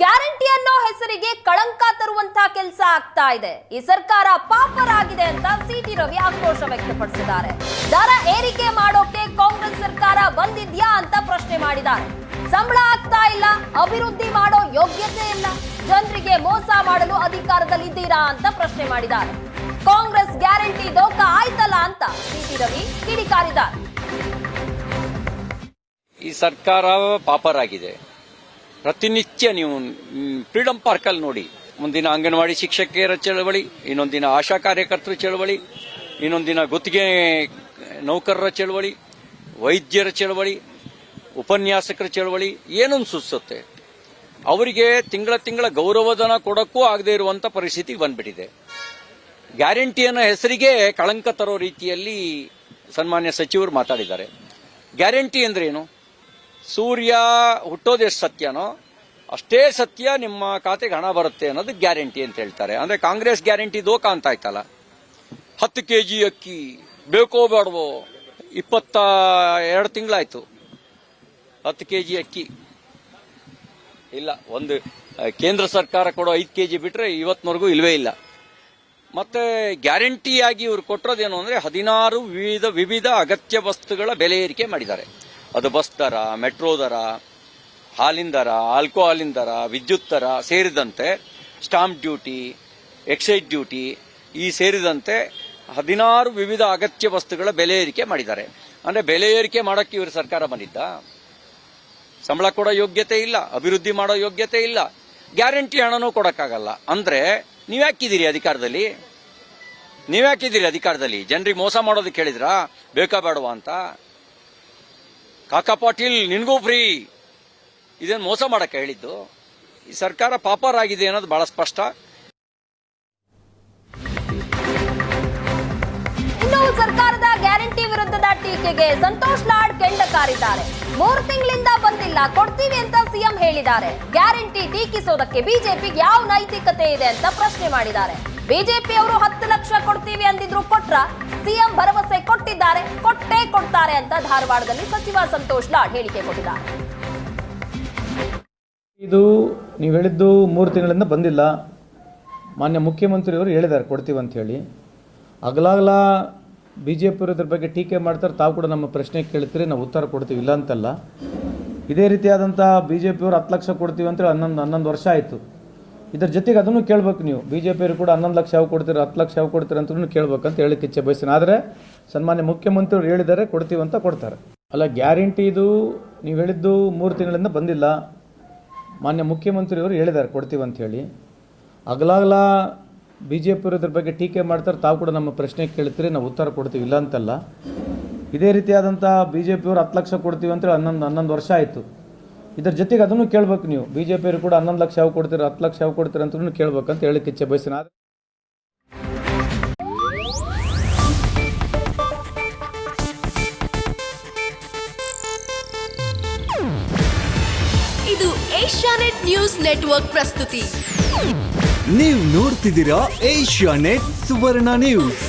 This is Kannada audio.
ಗ್ಯಾರಂಟಿ ಅನ್ನೋ ಹೆಸರಿಗೆ ಕಳಂಕ ತರುವಂತಹ ಕೆಲಸ ಆಗ್ತಾ ಇದೆ. ಈ ಸರ್ಕಾರ ಪಾಪರಾಗಿದೆ ಅಂತ ಸಿಟಿ ರವಿ ಆಕ್ರೋಶ ವ್ಯಕ್ತಪಡಿಸಿದ್ದಾರೆ. ದರ ಏರಿಕೆ ಮಾಡೋಕೆ ಕಾಂಗ್ರೆಸ್ ಸರ್ಕಾರ ಬಂದಿದ್ಯಾ ಅಂತ ಪ್ರಶ್ನೆ ಮಾಡಿದ್ದಾರೆ. ಸಂಬಳ ಆಗ್ತಾ ಇಲ್ಲ, ಅಭಿವೃದ್ಧಿ ಮಾಡೋ ಯೋಗ್ಯತೆ ಇಲ್ಲ, ಜನರಿಗೆ ಮೋಸ ಮಾಡಲು ಅಧಿಕಾರದಲ್ಲಿ ಇದ್ದೀರಾ ಅಂತ ಪ್ರಶ್ನೆ ಮಾಡಿದ್ದಾರೆ. ಕಾಂಗ್ರೆಸ್ ಗ್ಯಾರಂಟಿ ದೋಖ ಆಯ್ತಲ್ಲ ಅಂತ ಸಿಟಿ ರವಿ ಕಿಡಿಕಾರಿದ್ದಾರೆ. ಈ ಸರ್ಕಾರ ಪಾಪರಾಗಿದೆ. ಪ್ರತಿನಿತ್ಯ ನೀವು ಫ್ರೀಡಂ ಪಾರ್ಕಲ್ಲಿ ನೋಡಿ. ಒಂದಿನ ಅಂಗನವಾಡಿ ಶಿಕ್ಷಕಿಯರ ಚಳವಳಿ, ಇನ್ನೊಂದಿನ ಆಶಾ ಕಾರ್ಯಕರ್ತರ ಚಳವಳಿ, ಇನ್ನೊಂದಿನ ಗುತ್ತಿಗೆ ನೌಕರರ ಚಳವಳಿ, ವೈದ್ಯರ ಚಳವಳಿ, ಉಪನ್ಯಾಸಕರ ಚಳವಳಿ, ಏನೊಂದು ಸುಸುತ್ತೆ ಅವರಿಗೆ ತಿಂಗಳ ತಿಂಗಳ ಗೌರವಧನ ಕೊಡಕ್ಕೂ ಆಗದೆ ಇರುವಂತ ಪರಿಸ್ಥಿತಿ ಬಂದ್ಬಿಟ್ಟಿದೆ. ಗ್ಯಾರಂಟಿಯನ್ನ ಹೆಸರಿಗೆ ಕಳಂಕ ತರೋ ರೀತಿಯಲ್ಲಿ ಸನ್ಮಾನ್ಯ ಸಚಿವರು ಮಾತಾಡಿದ್ದಾರೆ. ಗ್ಯಾರಂಟಿ ಅಂದ್ರೆ ಏನು ಸೂರ್ಯ ಹುಟ್ಟೋದೆಷ್ಟು ಸತ್ಯನೋ ಅಷ್ಟೇ ಸತ್ಯ ನಿಮ್ಮ ಖಾತೆಗೆ ಹಣ ಬರುತ್ತೆ ಅನ್ನೋದು ಗ್ಯಾರಂಟಿ ಅಂತ ಹೇಳ್ತಾರೆ. ಅಂದ್ರೆ ಕಾಂಗ್ರೆಸ್ ಗ್ಯಾರಂಟಿ ದೋಕ ಅಂತ ಆಯ್ತಲ್ಲ ಹತ್ತು ಕೆ ಜಿ ಅಕ್ಕಿ ಬೇಕೋ ಬೇಡವೋ ಇಪ್ಪತ್ತ ಎರಡು ತಿಂಗಳಾಯ್ತು. ಹತ್ತು ಕೆ ಜಿ ಅಕ್ಕಿ. ಇಲ್ಲ, ಒಂದು ಕೇಂದ್ರ ಸರ್ಕಾರ ಕೊಡೋ ಐದು ಕೆ ಜಿ ಬಿಟ್ರೆ ಇವತ್ತಿನವರೆಗೂ ಇಲ್ವೇ ಇಲ್ಲ. ಮತ್ತೆ ಗ್ಯಾರಂಟಿಯಾಗಿ ಇವರು ಕೊಟ್ಟಿರೋದೇನು ಅಂದ್ರೆ ಹದಿನಾರು ವಿವಿಧ ವಿವಿಧ ಅಗತ್ಯ ವಸ್ತುಗಳ ಬೆಲೆ ಏರಿಕೆ ಮಾಡಿದ್ದಾರೆ. ಅದು ಬಸ್ ದರ, ಮೆಟ್ರೋ ದರ, ಹಾಲಿನ ದರ ಆಲ್ಕೋಹಾಲಿನ ದರ, ವಿದ್ಯುತ್ ದರ ಸೇರಿದಂತೆ ಸ್ಟಾಂಪ್ ಡ್ಯೂಟಿ ಎಕ್ಸೈಸ್ ಡ್ಯೂಟಿ ಈ ಸೇರಿದಂತೆ ಹದಿನಾರು ವಿವಿಧ ಅಗತ್ಯ ವಸ್ತುಗಳ ಬೆಲೆ ಏರಿಕೆ ಮಾಡಿದ್ದಾರೆ. ಅಂದ್ರೆ ಬೆಲೆ ಏರಿಕೆ ಮಾಡೋಕ್ಕೆ ಇವರು ಸರ್ಕಾರ ಬಂದಿದ್ದ? ಸಂಬಳ ಕೊಡೋ ಯೋಗ್ಯತೆ ಇಲ್ಲ, ಅಭಿವೃದ್ಧಿ ಮಾಡೋ ಯೋಗ್ಯತೆ ಇಲ್ಲ, ಗ್ಯಾರಂಟಿ ಹಣನೂ ಕೊಡೋಕ್ಕಾಗಲ್ಲ. ಅಂದ್ರೆ ನೀವ್ಯಾಕಿದ್ದೀರಿ ಅಧಿಕಾರದಲ್ಲಿ? ನೀವ್ಯಾಕಿದ್ದೀರಿ ಅಧಿಕಾರದಲ್ಲಿ? ಜನರಿಗೆ ಮೋಸ ಮಾಡೋದಕ್ಕೆ ಹೇಳಿದ್ರಾ ಬೇಕಾ ಬೇಡವಾ ಅಂತ? ಕಾಕಾ ಪಾಟೀಲ್, ನಿನ್ಗೂ ಫ್ರೀ. ಇದೇನು ಮೋಸ ಮಾಡಕ್ಕೆ ಹೇಳಿದ್ದು? ಈ ಸರ್ಕಾರ ಪಾಪರಾಗಿದೆ ಅನ್ನೋದು ಬಹಳ ಸ್ಪಷ್ಟ. ಸರ್ಕಾರದ ಗ್ಯಾರಂಟಿ ವಿರುದ್ಧದ ಟೀಕೆಗೆ ಸಂತೋಷ್ ಲಾಡ್ ಕೆಂಡ ಕಾರಿದ್ದಾರೆ ಮೂರು ತಿಂಗಳಿಂದ ಬಂದಿಲ್ಲ, ಕೊಡ್ತೀವಿ ಅಂತ ಸಿಎಂ ಹೇಳಿದ್ದಾರೆ. ಗ್ಯಾರಂಟಿ ಟೀಕಿಸೋದಕ್ಕೆ ಬಿಜೆಪಿಗೆ ಯಾವ ನೈತಿಕತೆ ಇದೆ ಅಂತ ಪ್ರಶ್ನೆ ಮಾಡಿದ್ದಾರೆ. ಬಿಜೆಪಿ ಅವರು ಹತ್ತು ಲಕ್ಷ ಕೊಡ್ತೀವಿ ಅಂದಿದ್ರು ಕೊಟ್ರ ಸಿಎಂ ಭರವಸೆ ಕೊಟ್ಟಿದ್ದಾರೆ, ಕೊಟ್ಟೇ ಕೊಡ್ತಾರೆ ಅಂತ ಧಾರವಾಡದಲ್ಲಿ ಸಚಿವ ಸಂತೋಷ್ ಲಾಡ್ ಹೇಳಿಕೆ ಕೊಟ್ಟಿದ್ದಾರೆ. ಇದು ನೀವು ಹೇಳಿದ್ದು ಮೂರು ತಿಂಗಳಿಂದ ಬಂದಿಲ್ಲ. ಮಾನ್ಯ ಮುಖ್ಯಮಂತ್ರಿಯವರು ಹೇಳಿದ್ದಾರೆ, ಕೊಡ್ತೀವಿ ಅಂತ ಹೇಳಿ. ಅಗಲಾಗಲ ಬಿ ಜೆ ಪಿಯವರು ಇದ್ರ ಬಗ್ಗೆ ಟೀಕೆ ಮಾಡ್ತಾರೆ, ತಾವು ಕೂಡ ನಮ್ಮ ಪ್ರಶ್ನೆ ಕೇಳ್ತೀರಿ, ನಾವು ಉತ್ತರ ಕೊಡ್ತೀವಿ, ಇಲ್ಲ ಅಂತಲ್ಲ. ಇದೇ ರೀತಿಯಾದಂಥ ಬಿ ಜೆ ಪಿಯವರು ಹತ್ತು ಲಕ್ಷ ಕೊಡ್ತೀವಿ ಅಂತೇಳಿ ಹನ್ನೊಂದು ಹನ್ನೊಂದು ವರ್ಷ ಆಯಿತು. ಇದ್ರ ಜೊತೆಗೆ ಅದನ್ನು ಕೇಳಬೇಕು ನೀವು. ಬಿ ಜೆ ಪಿಯವರು ಕೂಡ ಹನ್ನೊಂದು ಲಕ್ಷ ಯಾವ ಕೊಡ್ತೀರ, ಹತ್ತು ಲಕ್ಷ ಯಾವ ಕೊಡ್ತೀರಿ ಅಂತ ಹೇಳಕ್ಕೆ ಇಚ್ಛೆ ಬಯಸ್ತೀನಿ. ಆದರೆ ಸನ್ಮಾನ್ಯ ಮುಖ್ಯಮಂತ್ರಿಯವರು ಹೇಳಿದ್ದಾರೆ, ಕೊಡ್ತೀವಿ ಅಂತ ಕೊಡ್ತಾರೆ. ಅಲ್ಲ, ಗ್ಯಾರಂಟಿ ಇದು ನೀವು ಹೇಳಿದ್ದು ಮೂರು ತಿಂಗಳಿಂದ ಬಂದಿಲ್ಲ. ಮಾನ್ಯ ಮುಖ್ಯಮಂತ್ರಿಯವರು ಹೇಳಿದ್ದಾರೆ, ಕೊಡ್ತೀವಿ ಅಂತ ಹೇಳಿ. ಅಗಲಾಗಲ ಬಿ ಜೆ ಪಿಯವರು ಇದ್ರ ಬಗ್ಗೆ ಟೀಕೆ ಮಾಡ್ತಾರೆ, ತಾವು ಕೂಡ ನಮ್ಮ ಪ್ರಶ್ನೆ ಕೇಳ್ತೀರಿ, ನಾವು ಉತ್ತರ ಕೊಡ್ತೀವಿ, ಇಲ್ಲ ಅಂತಲ್ಲ. ಇದೇ ರೀತಿಯಾದಂಥ ಬಿ ಜೆ ಪಿಯವರು ಹತ್ತು ಲಕ್ಷ ಕೊಡ್ತೀವಿ ಅಂತೇಳಿ ಹನ್ನೊಂದು ಹನ್ನೊಂದು ವರ್ಷ ಆಯಿತು. ಇದ್ರ ಜೊತೆಗೆ ಅದನ್ನು ಕೇಳಬೇಕು ನೀವು. ಬಿ ಜೆ ಪಿಯವರು ಕೂಡ ಹನ್ನೊಂದು ಲಕ್ಷ ಯಾವ ಕೊಡ್ತೀರ ಹತ್ತು ಲಕ್ಷ ಯಾವ ಕೊಡ್ತೀರ ಅಂತಲೂ ಕೇಳ್ಬೇಕಂತ ಹೇಳಕ್ಕೆ ಇಚ್ಛೆ ಬಯಸಿನ ಇದು ಏಷ್ಯಾನೆಟ್ ನ್ಯೂಸ್ ನೆಟ್ವರ್ಕ್ ಪ್ರಸ್ತುತಿ. ನೀವು ನೋಡ್ತಿದ್ದೀರಾ ಏಷ್ಯಾ ನೆಟ್ ಸುವರ್ಣ ನ್ಯೂಸ್.